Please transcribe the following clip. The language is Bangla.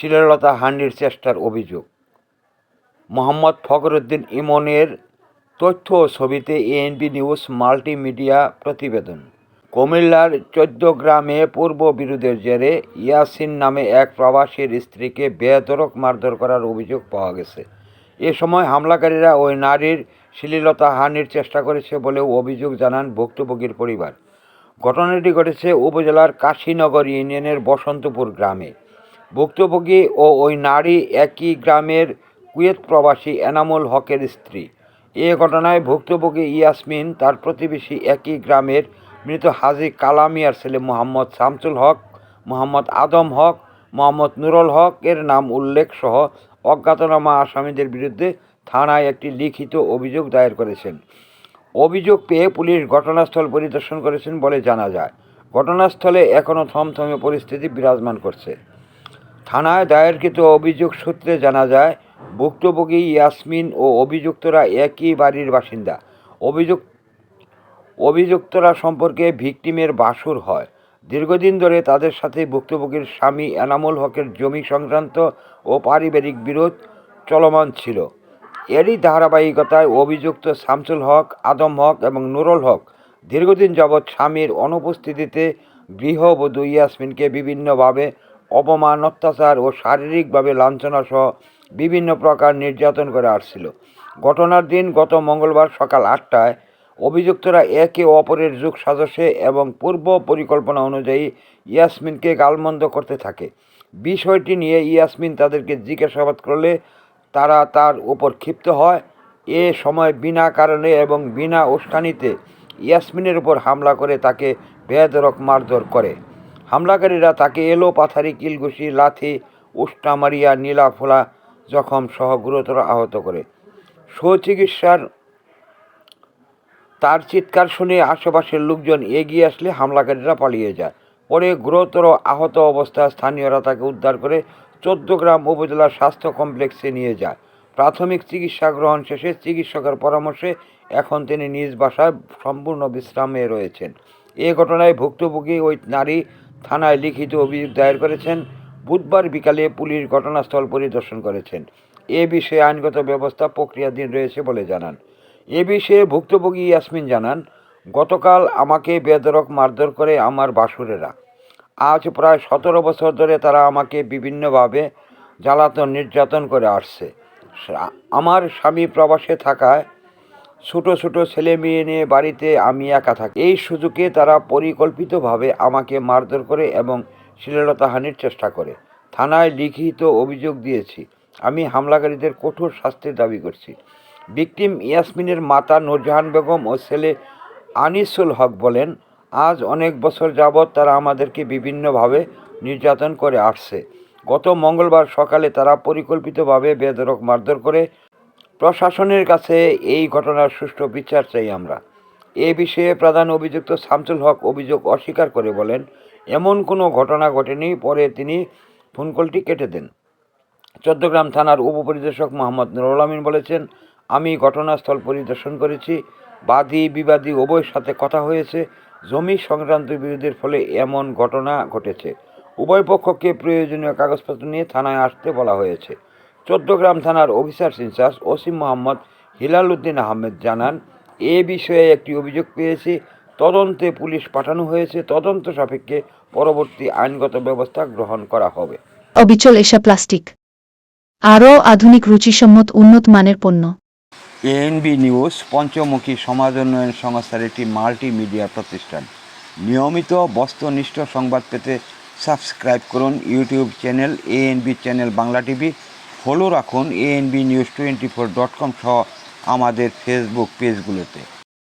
শ্লীলতা হানির চেষ্টার অভিযোগ। মোহাম্মদ ফখরুদ্দিন ইমনের তথ্য ও ছবিতে এএনবি নিউজ মাল্টিমিডিয়া প্রতিবেদন। কুমিল্লার চোদ্দ গ্রামে পূর্ব বিরোধের জেরে ইয়াসিন নামে এক প্রবাসীর স্ত্রীকে বেধরক মারধর করার অভিযোগ পাওয়া গেছে। এ সময় হামলাকারীরা ওই নারীর শ্লীলতা হানির চেষ্টা করেছে বলেও অভিযোগ জানান ভুক্তভোগীর পরিবার। ঘটনাটি ঘটেছে উপজেলার কাশীনগর ইউনিয়নের বসন্তপুর গ্রামে। ভুক্তভোগী ও ওই নারী একই গ্রামের কুয়েত প্রবাসী এনামুল হকের স্ত্রী। এ ঘটনায় ভুক্তভোগী ইয়াসমিন, তার প্রতিবেশী একই গ্রামের মৃত হাজি কালামিয়ার ছেলে মোহাম্মদ শামসুল হক, মোহাম্মদ আদম হক, মোহাম্মদ নুরুল হক এর নাম উল্লেখ সহ অজ্ঞাতনামা আসামিদের বিরুদ্ধে থানায় একটি লিখিত অভিযোগ দায়ের করেছেন। অভিযোগ পেয়ে পুলিশ ঘটনাস্থল পরিদর্শন করেছেন বলে জানা যায়। ঘটনাস্থলে এখনও থমথমে পরিস্থিতি বিরাজমান করছে। থানায় দায়েরকৃত অভিযোগ সূত্রে জানা যায়, ভুক্তভোগী ইয়াসমিন ও অভিযুক্তরা একই বাড়ির বাসিন্দা। অভিযোগ অভিযুক্তরা সম্পর্কে ভিকটিমের বাসুর হয়। দীর্ঘদিন ধরে তাদের সাথে ভুক্তভোগীর স্বামী এনামুল হকের জমি সংক্রান্ত ও পারিবারিক বিরোধ চলমান ছিল। এরই ধারাবাহিকতায় অভিযুক্ত শামসুল হক, আদম হক এবং নুরুল হক দীর্ঘদিন যাবৎ স্বামীর অনুপস্থিতিতে গৃহবধূ ইয়াসমিনকে বিভিন্নভাবে অপমান অত্যাচার ও শারীরিকভাবে লাঞ্ছনা সহ বিভিন্ন প্রকার নির্যাতন করে আসছিল। ঘটনার দিন গত মঙ্গলবার সকাল আটটায় অভিযুক্তরা একে অপরের যুগ সাজসে এবং পূর্ব পরিকল্পনা অনুযায়ী ইয়াসমিনকে গালমন্দ করতে থাকে। বিষয়টি নিয়ে ইয়াসমিন তাদেরকে জিজ্ঞাসাবাদ করলে তারা তার উপর ক্ষিপ্ত হয়। এ সময় বিনা কারণে এবং বিনা উস্কানিতে ইয়াসমিনের উপর হামলা করে তাকে বেদরক মারধর করে। হামলাকারীরা তাকে এলো পাথারি কিলঘুষি, লাথি, উষ্টা মারিয়া, নীলা ফোলা জখম সহ গুরুতর আহত করে। সুচিকিৎসার তার চিৎকার শুনে আশেপাশের লোকজন এগিয়ে আসলে হামলাকারীরা পালিয়ে যায়। পরে গুরুতর আহত অবস্থায় স্থানীয়রা তাকে উদ্ধার করে চোদ্দগ্রাম উপজেলা স্বাস্থ্য কমপ্লেক্সে নিয়ে যায়। প্রাথমিক চিকিৎসা গ্রহণ শেষে চিকিৎসকের পরামর্শে এখন তিনি নিজ বাসায় সম্পূর্ণ বিশ্রামে রয়েছেন। এ ঘটনায় ভুক্তভোগী ওই নারী থানায় লিখিত অভিযোগ দায়ের করেছেন। বুধবার বিকালে পুলিশ ঘটনাস্থল পরিদর্শন করেছেন। এ বিষয়ে আইনগত ব্যবস্থা প্রক্রিয়াধীন রয়েছে বলে জানান। এ বিষয়ে ভুক্তভোগী ইয়াসমিন জানান, গতকাল আমাকে বেদরক মারধর করে আমার বাসুরেরা। আজ প্রায় সতেরো বছর ধরে তারা আমাকে বিভিন্নভাবে জ্বালাতন, নির্যাতন করে আসছে। আমার স্বামী প্রবাসে থাকায় ছোটো ছোটো ছেলে মেয়ে নিয়ে বাড়িতে আমি একা থাকি। এই সুযোগে তারা পরিকল্পিতভাবে আমাকে মারধর করে এবং শ্লীলতাহানির চেষ্টা করে। থানায় লিখিত অভিযোগ দিয়েছি। আমি হামলাকারীদের কঠোর শাস্তির দাবি করছি। ভিকটিম ইয়াসমিনের মাতা নূরজাহান বেগম ও ছেলে আনিসুল হক বলেন, আজ অনেক বছর যাবৎ তারা আমাদেরকে বিভিন্নভাবে নির্যাতন করে আসছে। গত মঙ্গলবার সকালে তারা পরিকল্পিতভাবে বেদরক মারধর করে প্রশাসনের কাছে এই ঘটনার সুষ্ঠু বিচার চাই আমরা। এ বিষয়ে প্রধান অভিযুক্ত শামসুল হক অভিযোগ অস্বীকার করে বলেন, এমন কোনো ঘটনা ঘটেনি, পরে তিনি ফোনকলটি কেটে দেন। চট্টগ্রাম থানার উপপরিদর্শক মোহাম্মদ নুরুল আমিন বলেছেন, আমি ঘটনাস্থল পরিদর্শন করেছি। বাদী, বিবাদী উভয়ের সাথে কথা হয়েছে। জমি সংক্রান্ত বিরোধের ফলে এমন ঘটনা ঘটেছে। উভয় পক্ষকে প্রয়োজনীয় কাগজপত্র নিয়ে থানায় আসতে বলা হয়েছে। চট্টগ্রাম থানার অফিসার ইনচার্জ ওসিম মোহাম্মদ হিলাল উদ্দিন আহমেদ জানান এ বিষয়ে একটি অভিযোগ পেয়েছি। তদন্তে পুলিশ পাঠানো হয়েছে। তদন্ত সাপেক্ষে পরবর্তী আইনগত ব্যবস্থা গ্রহণ করা হবে। অবিচল এশা প্লাস্টিক। আরও আধুনিক রুচিসম্মত উন্নত মানের পণ্য। এএনবি নিউজ পঞ্চমুখী সমাজ উন্নয়ন সংস্থার একটি মাল্টিমিডিয়া প্রতিষ্ঠান। নিয়মিত বস্তুনিষ্ঠ সংবাদ পেতে সাবস্ক্রাইব করুন YouTube channel ANB channel Bangla TV follow রাখুন ANB news twenty four dot com সহ আমাদের ফেসবুক পেজগুলোতে